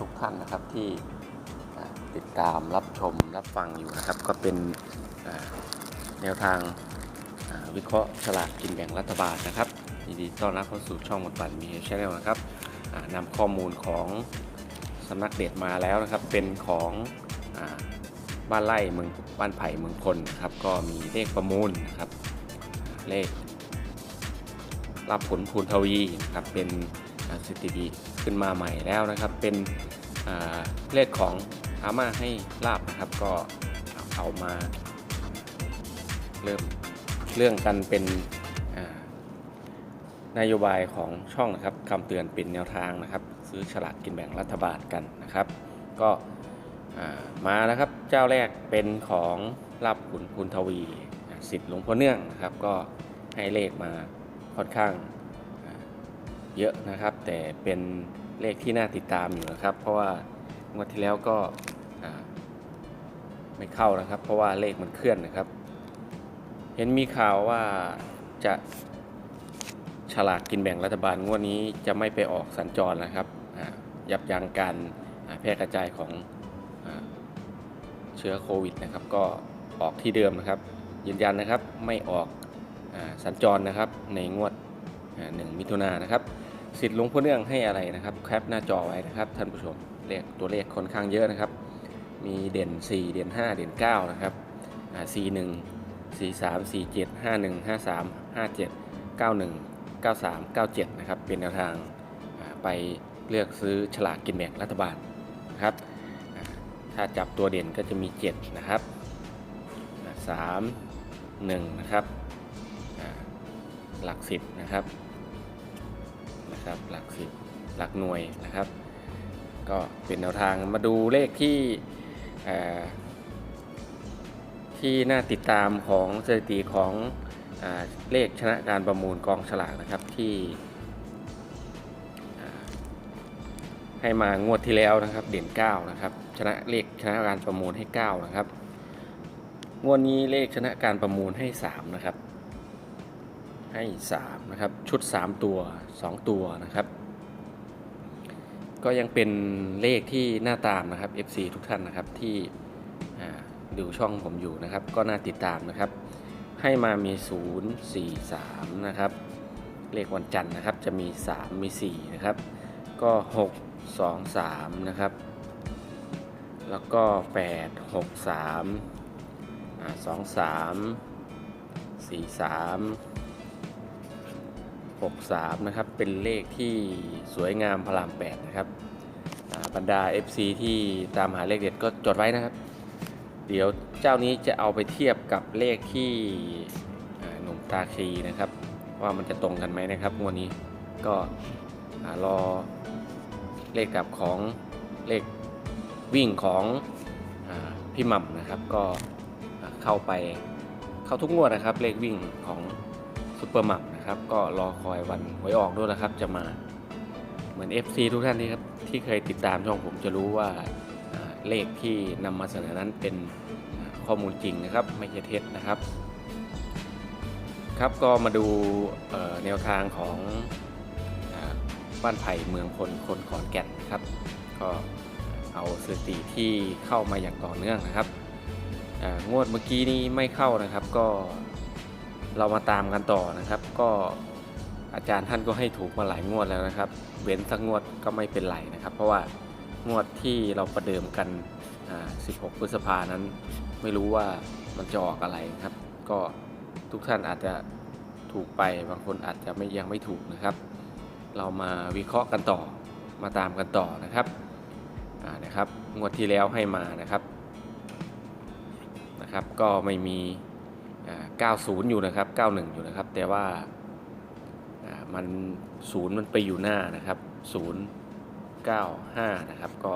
ทุกท่านนะครับที่ติดตามรับชมรับฟังอยู่นะครับ ก็เป็นแนวทางวิเคราะห์ฉลากกินแบ่งรัฐบาลนะครับยินดีต้อนรับเข้าสู่ช่องหมดบันมีชแนลนะครับนำข้อมูลของสำนักเด็ดมาแล้วนะครับ เป็นของอบ้านไร่เมืองบ้านไผ่เมืองพลนะครับ ก็มีเลขประมูลนะครับ เลขรับผลภูนทวีนะครับเป็นสถิติ ขึ้นมาใหม่แล้วนะครับ เป็นอ่าเลขของอาม่าให้ลาบนะครับ ก็เอามาเริ่มเรื่องกันเป็นนโยบายของช่องนะครับคำเตือนเป็นแนวทางนะครับ ซื้อฉลากกินแบ่งรัฐบาลกันนะครับ ก็อ่ามานะครับเจ้าแรกเป็นของลาบขุนภูนทวีสิทธิ์หลวงพ่อเนื่องนะครับ ก็ให้เลขมาค่อนข้าง เยอะนะครับ แต่เป็นเลขที่น่าติดตามอยู่นะครับ เพราะว่างวดที่แล้วก็ไม่เข้านะครับ เพราะว่าเลขมันเคลื่อนนะครับ เห็นมีข่าวว่าจะฉลากกินแบ่งรัฐบาลงวดนี้จะไม่ไปออกสัญจรนะครับยับยั้งการแพร่กระจายของอเชื้อโควิดนะครับ ก็ออกที่เดิมนะครับ ยืนยันนะครับไม่ออกอสัญจรนะครับในงวดหนึ่งมิถุนายนนะครับ สิทธิ์หลวงพ่อเนื่องให้อะไรนะครับแคปหน้าจอไว้นะครับท่านผู้ชมเลขตัวเลขค่อนข้างเยอะนะครับ มีเด่น 4 เด่น 5 เด่น 9 นะครับอ่า41 43 47 51 53 57 91 93 97 นะครับ เป็นแนวทางไปเลือกซื้อฉลากกินแบ่งรัฐบาลนะครับ ถ้าจับตัวเด่นก็จะมี 7 นะครับอ่า3 1 นะครับ หลัก 10 นะครับ นะครับ หลักสิบหลักหน่วยนะครับ ก็เป็นแนวทางมาดูเลขที่ที่น่าติดตามของสถิติของอเลขชนะการประมูลกองฉลากนะครับที่ให้มางวดที่แล้วนะครับ เด่น 9 นะครับ ชนะเลขชนะการประมูลให้ 9 นะครับ งวดนี้เลขชนะการประมูลให้ 3 นะครับ ให้3นะครับชุด 3 ตัว 2 ตัวนะครับ ก็ยังเป็นเลขที่น่าตามนะครับ FC ทุกท่านนะครับที่ดูช่องผมอยู่นะครับ ก็น่าติดตามนะครับ ให้มามี 0 4 3 นะครับ เลขวันจันทร์นะครับจะมี 3 มี 4 นะครับ ก็ 6 2 3 นะครับ แล้วก็ 8 6 3อ่า2 3 4 3 63 นะครับ เป็นเลขที่สวยงามพราม 8 นะครับบรรดา FC ที่ตามหาเลขเด็ดก็จดไว้นะครับ เดี๋ยวเจ้านี้จะเอาไปเทียบกับเลขที่หนุ่มตาคีนะครับ ว่ามันจะตรงกันไหมนะครับงวดนี้ก็รอเลขกับของเลขวิ่งของอพี่หม่ำนะครับ ก็เข้าไปเข้าทุกงวดนะครับ เลขวิ่งของซุปเปอร์หม่ำ นะครับ ก็รอคอยวันหวยออกด้วยนะครับ จะมาเหมือน FC ทุกท่านที่ครับที่เคยติดตามช่องผมจะรู้ว่าเลขที่นำมาเสนอนั้นเป็นข้อมูลจริงนะครับ ไม่ใช่เท็จนะครับ ครับก็มาดูแนวทางของบ้านไผ่เมืองพลคนขอนแก่นนะครับ ก็เอาสถิติที่เข้ามาอย่างต่อเนื่องนะครับงวดเมื่อกี้นี้ไม่เข้านะครับ ก็ เรามาตามกันต่อนะครับ ก็อาจารย์ท่านก็ให้ถูกมาหลายงวดแล้วนะครับ เว้นสักงวดก็ไม่เป็นไรนะครับ เพราะว่างวดที่เราประเดิมกันอ่า16 พฤษภานั้น ไม่รู้ว่ามันจะออกอะไรนะครับ ก็ทุกท่านอาจจะถูกไปบางคนอาจจะไม่ยังไม่ถูกนะครับ เรามาวิเคราะห์กันต่อมาตามกันต่อนะครับอ่านะครับงวดที่แล้วให้มานะครับนะครับ ก็ไม่มี 90 อยู่นะครับ 91 อยู่นะครับ แต่ว่ามันศูนย์มันไปอยู่หน้านะครับ0 9 5 นะครับ ก็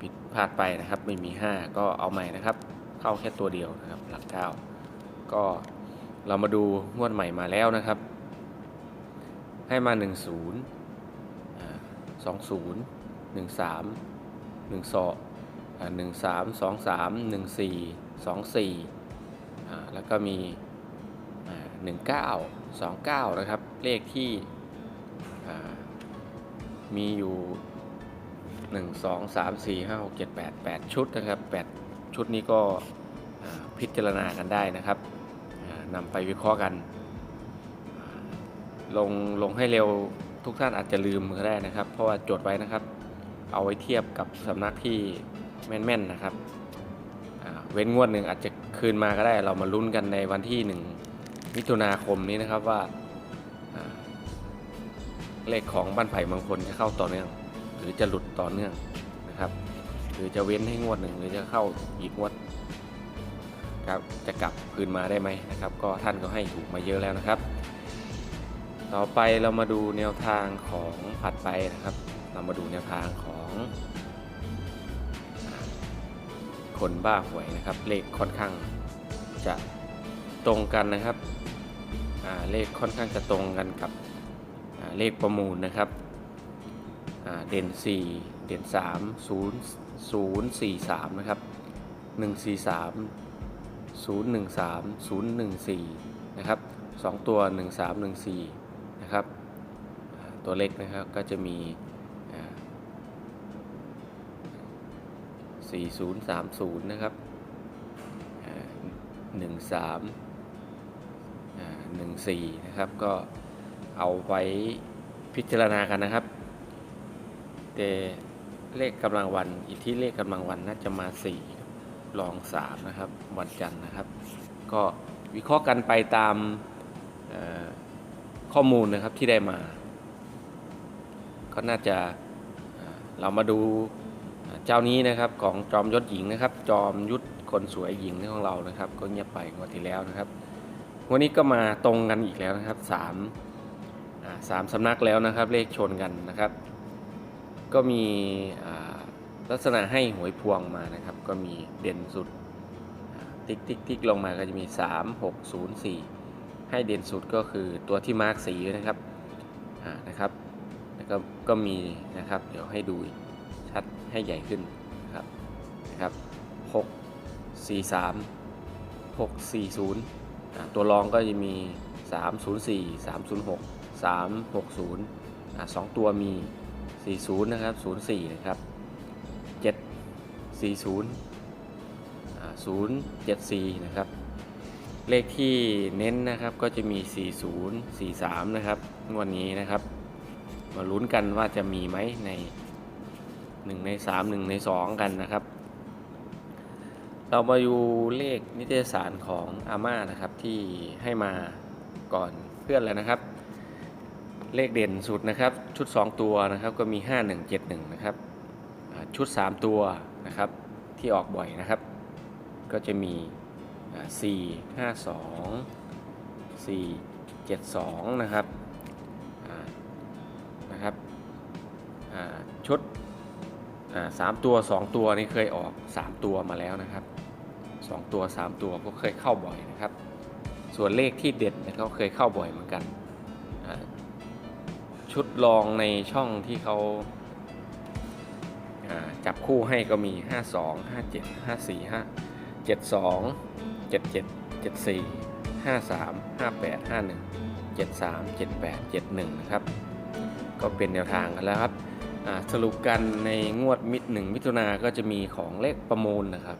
ผิดพลาดไปนะครับ ไม่มี 5 ก็เอาใหม่นะครับ เข้าแค่ตัวเดียวนะครับ หลัก 9 ก็เรามาดูงวดใหม่มาแล้วนะครับ ให้มา 1 0อ่า20 13 12อ่า13 23 14 24อ่ แล้วก็มีอ่า19 29 นะครับ เลขที่อ่ามีอยู่ 1 2 3 4 5 6 7 8 8 ชุดนะครับ 8 ชุดนี้ก็พิจารณากันได้นะครับนำไปวิเคราะห์กัน ลงลงให้เร็วทุกท่านอาจจะลืมก็ได้นะครับ เพราะว่าจดไว้นะครับ เอาไว้เทียบกับสำนักที่แม่นๆนะครับ เว้นงวดหนึ่งอาจจะ คืนมาก็ได้เรามาลุ้นกันในวันที่1มิถุนาคมนี้นะครับว่าเลขของบ้านไผ่เมืองพลจะเข้าต่อเนื่อง หรือจะหลุดต่อเนื่องนะครับ หรือจะเว้นให้งวดหนึ่งหรือจะเข้าอีกงวดครับจะกลับคืนมาได้ไหมนะครับ ก็ท่านก็ให้ถูกมาเยอะแล้วนะครับ ต่อไปเรามาดูแนวทางของผัดไปนะครับ เรามาดูแนวทางของ คนบ้าหวยนะครับ เลขค่อนข้างจะตรงกันนะครับเลขค่อนข้างจะตรงกันกับเลขประมูลนะครับอ่าเด่น 4 เด่น 3 0 0 4 3 นะครับ 1 4 3 0 1 3 0 1 4 นะครับ 2 ตัว 1 3 1 4 นะครับ ตัวเล็กนะครับก็จะมีอ่า 4030 นะครับอ่า13อ่า14 นะครับ ก็เอาไว้พิจารณากันนะครับ แต่เลขกำลังวันอีกที่เลขกำลังวันน่าจะมา4รอง 3 นะครับ วันจันทร์นะครับ ก็วิเคราะห์กันไปตามข้อมูลนะครับที่ได้มา ก็น่าจะเรามาดู เจ้านี้นะครับของจอมยศหญิงนะครับ จอมยุทธคนสวยหญิงของเรานะครับ ก็เงียบไปงวดที่แล้วนะครับวันนี้ก็มาตรงกันอีกแล้วนะครับสามสามสำนักแล้วนะครับ เลขชนกันนะครับ ก็มีลักษณะให้หวยพวงมานะครับ ก็มีเด่นสุด ติ๊กติ๊กติ๊กลงมาก็จะมี 3 6 0 4 ให้เด่นสุดก็คือตัวที่มาร์กสีนะครับนะครับแล้วก็ก็มีนะครับ เดี๋ยวให้ดูชัด ให้ใหญ่ขึ้นนะครับนะครับ 6 4 3 6 4 0 ตัวรองก็จะมี 304 306 360สองตัวมี 40 นะครับ 04 นะครับ 740 074 นะครับ เลขที่เน้นนะครับก็จะมี 40 43 นะครับงวดนี้นะครับ มาลุ้นกันว่าจะมีไหมใน 1 ใน 3 1 ใน 2 กันนะครับ เรามาดูเลขนิตยสารของอาม่านะครับที่ให้มาก่อนเพื่อนแล้วนะครับ เลขเด่นสุดนะครับ ชุด 2 ตัวนะครับก็มี 5171 นะครับชุด 3 ตัวนะครับที่ออกบ่อยนะครับ ก็จะมีอ่า452 472 นะครับนะครับชุด สามตัว2ตัวนี่เคยออก3ตัวมาแล้วนะครับ2ตัว3ตัวก็เคยเข้าบ่อยนะครับ ส่วนเลขที่เด็ดเนี่ยเขาเคยเข้าบ่อยเหมือนกัน ชุดรองในช่องที่เขาจับคู่ให้ก็มี 52 57 54 5 72 77 74 53 58 51 73 78 71 นะครับ ก็เป็นแนวทางกันแล้วครับ สรุปกันในงวดมิดหนึ่งมิถุนาก็จะมีของเลขประมูลนะครับ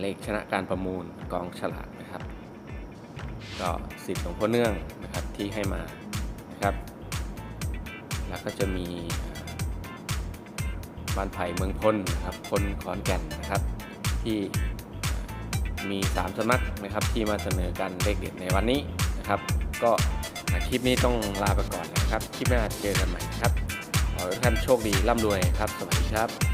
เลขชนะการประมูลกองฉลากนะครับ ก็สิทธิ์ของพ่อเนื่องนะครับที่ให้มานะครับ แล้วก็จะมีบ้านไผ่เมืองพลนะครับพลขอนแก่นนะครับ ที่มี3สำนักนะครับที่มาเสนอกันเลขเด็ดในวันนี้นะครับ ก็คลิปนี้ต้องลาไปก่อนนะครับ คลิปหน้าเจอกันใหม่นะครับ ให้ทุกท่านโชคดีร่ำรวยครับ สวัสดีครับ